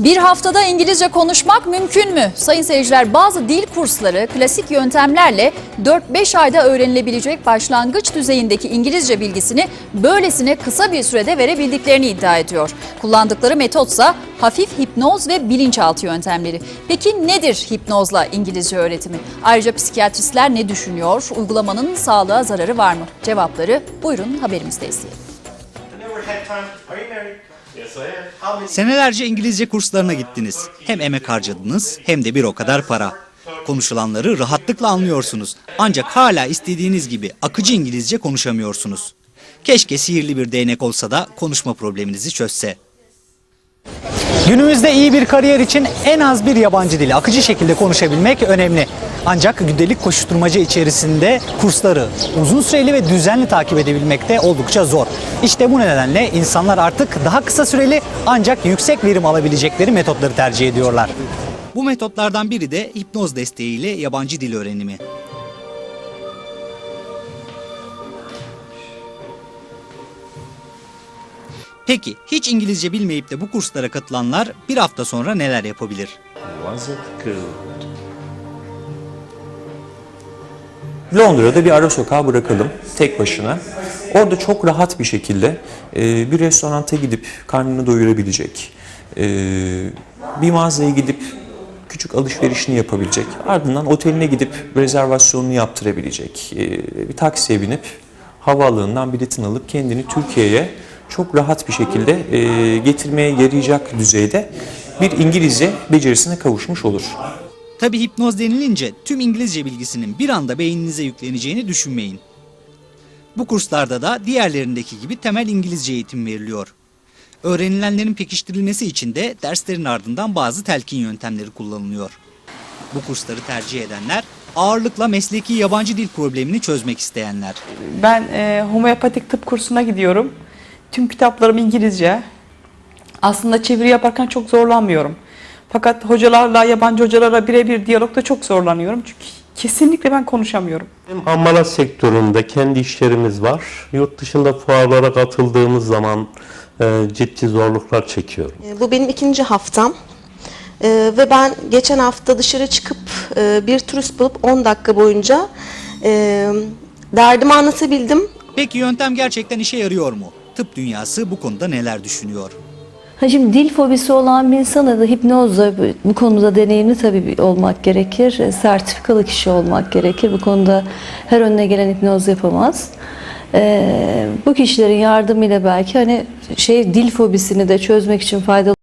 Bir haftada İngilizce konuşmak mümkün mü? Sayın seyirciler bazı dil kursları klasik yöntemlerle 4-5 ayda öğrenilebilecek başlangıç düzeyindeki İngilizce bilgisini böylesine kısa bir sürede verebildiklerini iddia ediyor. Kullandıkları metotsa hafif hipnoz ve bilinçaltı yöntemleri. Peki nedir hipnozla İngilizce öğretimi? Ayrıca psikiyatristler ne düşünüyor? Uygulamanın sağlığa zararı var mı? Cevapları buyurun haberimizde izleyelim. Senelerce İngilizce kurslarına gittiniz. Hem emek harcadınız hem de bir o kadar para. Konuşulanları rahatlıkla anlıyorsunuz. Ancak hala istediğiniz gibi akıcı İngilizce konuşamıyorsunuz. Keşke sihirli bir değnek olsa da konuşma probleminizi çözse. Günümüzde iyi bir kariyer için en az bir yabancı dili akıcı şekilde konuşabilmek önemli. Ancak gündelik koşuşturmaca içerisinde kursları uzun süreli ve düzenli takip edebilmek de oldukça zor. İşte bu nedenle insanlar artık daha kısa süreli ancak yüksek verim alabilecekleri metotları tercih ediyorlar. Bu metotlardan biri de hipnoz desteğiyle yabancı dil öğrenimi. Peki hiç İngilizce bilmeyip de bu kurslara katılanlar bir hafta sonra neler yapabilir? Was it good? Londra'da bir ara sokağa bırakalım tek başına. Orada çok rahat bir şekilde e, bir restoranta gidip karnını doyurabilecek, e, bir mağazaya gidip küçük alışverişini yapabilecek, ardından oteline gidip rezervasyonunu yaptırabilecek, e, bir taksiye binip havaalanından biletini alıp kendini Türkiye'ye çok rahat bir şekilde e, getirmeye yarayacak düzeyde bir İngilizce becerisine kavuşmuş olur. Tabi hipnoz denilince tüm İngilizce bilgisinin bir anda beyninize yükleneceğini düşünmeyin. Bu kurslarda da diğerlerindeki gibi temel İngilizce eğitim veriliyor. Öğrenilenlerin pekiştirilmesi için de derslerin ardından bazı telkin yöntemleri kullanılıyor. Bu kursları tercih edenler ağırlıkla mesleki yabancı dil problemini çözmek isteyenler. Ben e, homeopatik tıp kursuna gidiyorum. Tüm kitaplarım İngilizce. Aslında çeviri yaparken çok zorlanmıyorum. Fakat hocalarla, yabancı hocalarla birebir diyalogda çok zorlanıyorum. Çünkü kesinlikle ben konuşamıyorum. Hem hamalat sektöründe kendi işlerimiz var. Yurt dışında fuarlara katıldığımız zaman e, ciddi zorluklar çekiyorum. E, Bu benim ikinci haftam. Ee, ve ben geçen hafta dışarı çıkıp e, bir turist bulup 10 dakika boyunca e, derdimi anlatabildim. Peki yöntem gerçekten işe yarıyor mu? Tıp dünyası bu konuda neler düşünüyor? Ha şimdi dil fobisi olan bir insana da hipnozla bu- konuda deneyimli tabii olmak gerekir. E, Sertifikalı kişi olmak gerekir. Bu konuda her önüne gelen hipnoz yapamaz. Ee, bu kişilerin yardımıyla belki hani şey dil fobisini de çözmek için faydalı